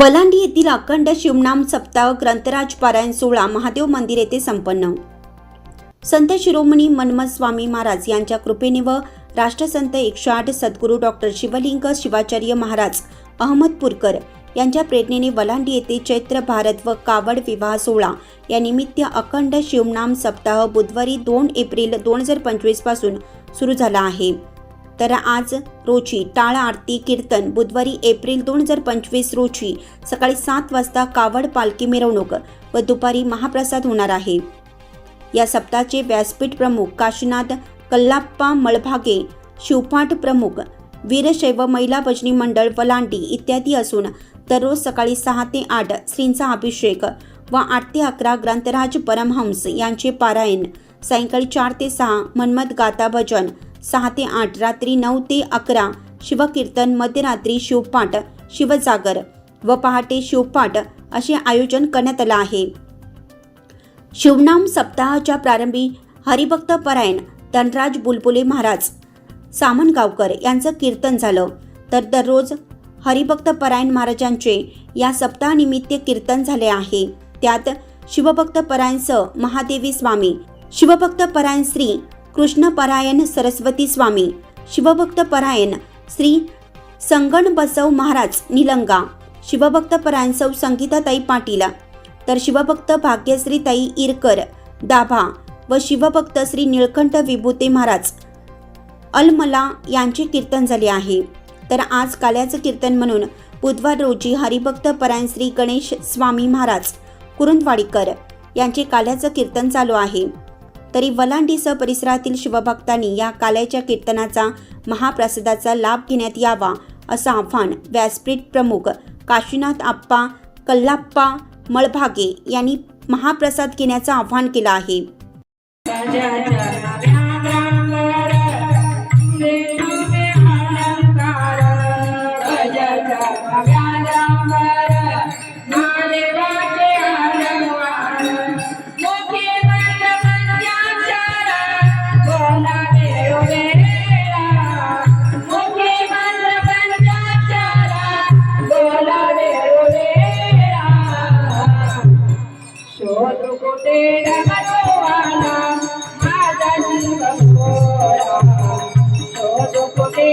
बलांडी येथील अखंड शिवनाम सप्ताह ग्रंथराज पारायण सोहळा महादेव मंदिर येथे संपन्न. संत शिरोमणी मन्मथ स्वामी महाराज यांच्या कृपेने व राष्ट्रसंत एकशे आठ सद्गुरू डॉक्टर शिवलिंग शिवाचार्य महाराज अहमदपूरकर यांच्या प्रेरणेने वलांडी येथे चैत्र भारत व कावड विवाह सोहळा या निमित्त अखंड शिवनाम सप्ताह बुधवारी दोन एप्रिल दोन हजार पंचवीसपासून सुरू झाला आहे. तर आज रोजी टाळ आरती कीर्तन बुधवारी एप्रिल दोन हजार पंचवीस रोजी सकाळी सात वाजता कावड पालखी मिरवणूक व दुपारी महाप्रसाद होणार आहे. या सप्ताहाचे व्यासपीठ प्रमुख काशीनाथ कल्लाप्पा मळभागे शिवपाठ प्रमुख वीरशैव महिला भजनी मंडळ वलांडी इत्यादी असून दररोज सकाळी सहा ते आठ श्रींचा अभिषेक व आठ ते अकरा ग्रंथराज परमहंस यांचे पारायण सायंकाळी चार ते सहा मन्मथ गाता भजन सहा ते आठ रात्री नऊ ते अकरा शिवकीर्तन मध्यरात्री शिवपाठ शिवजागर व पहाटे शिवपाठ असे आयोजन करण्यात आलं आहे. शिवनाम सप्ताहाच्या प्रारंभी हरिभक्त परायण धनराज बुलबुले महाराज सामनगावकर यांचं कीर्तन झालं. तर दररोज हरिभक्त परायण महाराजांचे या सप्ताहानिमित्त कीर्तन झाले आहे. त्यात शिवभक्त परायण स महादेवी स्वामी शिवभक्त परायण श्री कृष्णपरायण सरस्वती स्वामी शिवभक्त परायण श्री संगण बसव महाराज निलंगा शिवभक्त परायण सौ संगीताताई पाटील तर शिवभक्त भाग्यश्रीताई इरकर दाभा व शिवभक्त श्री निळकंठ विभूते महाराज. अलमला यांचे कीर्तन झाले आहे. तर आज काल्याचं कीर्तन म्हणून बुधवार रोजी हरिभक्त परायण श्री गणेश स्वामी महाराज कुरुंदवाडीकर यांचे काल्याचं कीर्तन चालू आहे. तरी वलांडीसह परिसरातील शिवभक्तांनी या काल्याच्या कीर्तनाचा महाप्रसादाचा लाभ घेण्यात यावा असं आव्हान व्यासपीठ प्रमुख काशीनाथ आप्पा कल्लाप्पा मळभागे यांनी महाप्रसाद घेण्याचं आव्हान केलं आहे Yeah. কত কোটে ডাকাতওয়ালা মাদানি বাবা কত কোটে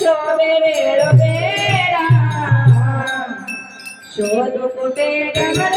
চবে বেড়বে চোদ্দ ফুটে গেল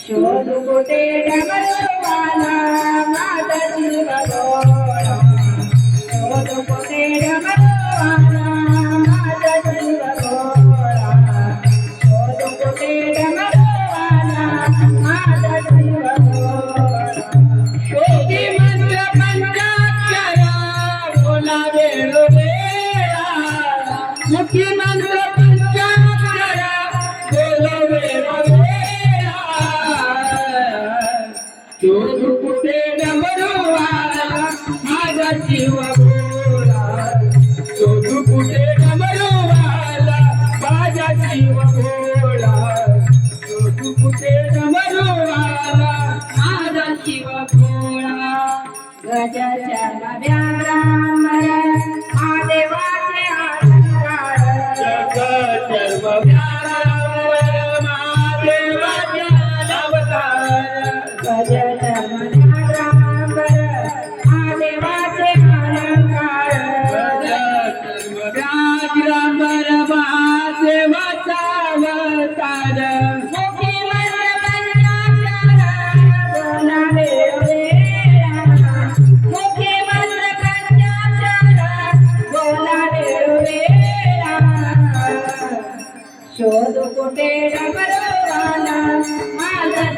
ಶೋಧು ಕೊಟ್ಟೆ ಡಮರು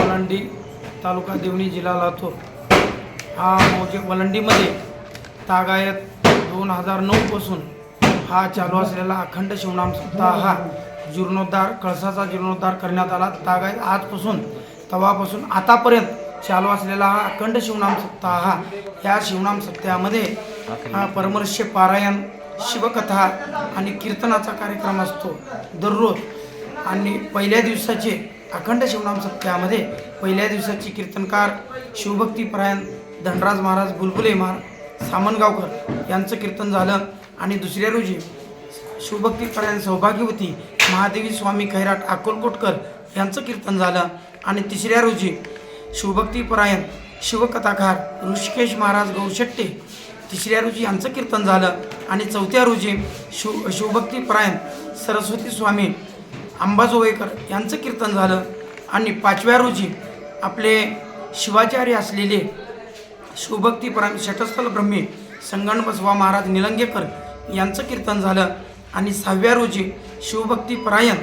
वलंडी तालुका देवणी जिल्हा लातूर. हा मौजे वलंडीमध्ये तागायत दोन हजार नऊपासून हा चालू असलेला अखंड शिवनाम सप्ताह हा जीर्णोद्धार कळसाचा जीर्णोद्धार करण्यात आला. तागायत आजपासून तवापासून आतापर्यंत चालू असलेला हा अखंड शिवनाम सप्ताह हा या शिवनाम सप्ताहामध्ये हा परमर्ष्य पारायण शिवकथा आणि कीर्तनाचा कार्यक्रम असतो दररोज. आणि पहिल्या दिवसाचे अखंड शिवनाम सप्त्यामध्ये पहिल्या दिवसाची कीर्तनकार शिवभक्तीपरायण धनराज महाराज बुलबुले महार सामनगावकर यांचं कीर्तन झालं आणि दुसऱ्या रोजी शिवभक्तीपरायण सौभाग्यवती महादेवी स्वामी खैराट अकोलकोटकर यांचं कीर्तन झालं आणि तिसऱ्या रोजी शिवभक्तीपरायण शिवकथाकार ऋषिकेश महाराज गौशेट्टे तिसऱ्या रोजी यांचं कीर्तन झालं आणि चौथ्या रोजी शिव शिवभक्तीपरायण सरस्वती स्वामी अंबाजोगाईकर यांचं कीर्तन झालं. आणि पाचव्या रोजी आपले शिवाचार्य असलेले शिवभक्तीपरायण षटस्थल ब्रह्मी संगणबसवा महाराज निलंगेकर यांचं कीर्तन झालं. आणि सहाव्या रोजी शिवभक्तीपरायण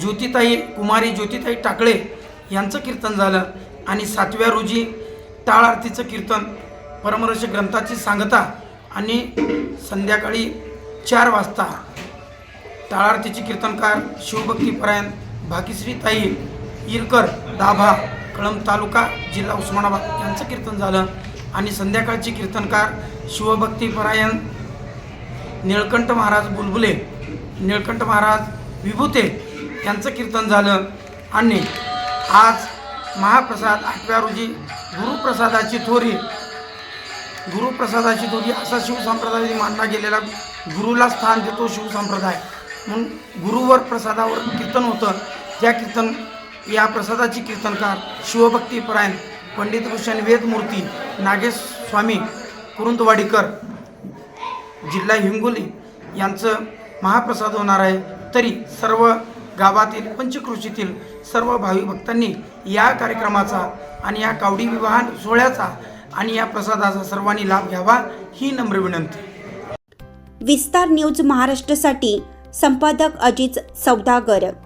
ज्योतिताई कुमारी ज्योतिताई टाकळे यांचं कीर्तन झालं. आणि सातव्या रोजी टाळ आरतीचं कीर्तन परमरश ग्रंथाची सांगता आणि संध्याकाळी चार वाजता टाळ कीर्तनकार शिवभक्तीपरायण भाकीश्री ताई इरकर दाभा कळंब तालुका जिल्हा उस्मानाबाद. यांचं कीर्तन झालं आणि संध्याकाळचे कीर्तनकार शिवभक्तीपरायण निळकंठ महाराज बुलबुले निळकंठ महाराज विभूते यांचं कीर्तन झालं आणि आज महाप्रसाद आठव्या रोजी गुरुप्रसादाची थोरी गुरुप्रसादाची थोरी असा शिवसंप्रदायाने मानला गेलेला गुरुला स्थान देतो शिवसंप्रदाय. म्हणून गुरुवर प्रसादावर कीर्तन होतं. त्या कीर्तन या प्रसादाची कीर्तनकार शिवभक्तीपरायण पंडित भूषण वेदमूर्ती नागेश स्वामी कुरुंदवाडीकर जिल्हा हिंगोली यांचं महाप्रसाद होणार आहे. तरी सर्व गावातील पंचकृषीतील सर्व भाविक भक्तांनी या कार्यक्रमाचा आणि या कावडी विवाह सोहळ्याचा आणि या प्रसादाचा सर्वांनी लाभ घ्यावा ही नम्र विनंती. विस्तार न्यूज महाराष्ट्रासाठी संपादक अजित सौदागर.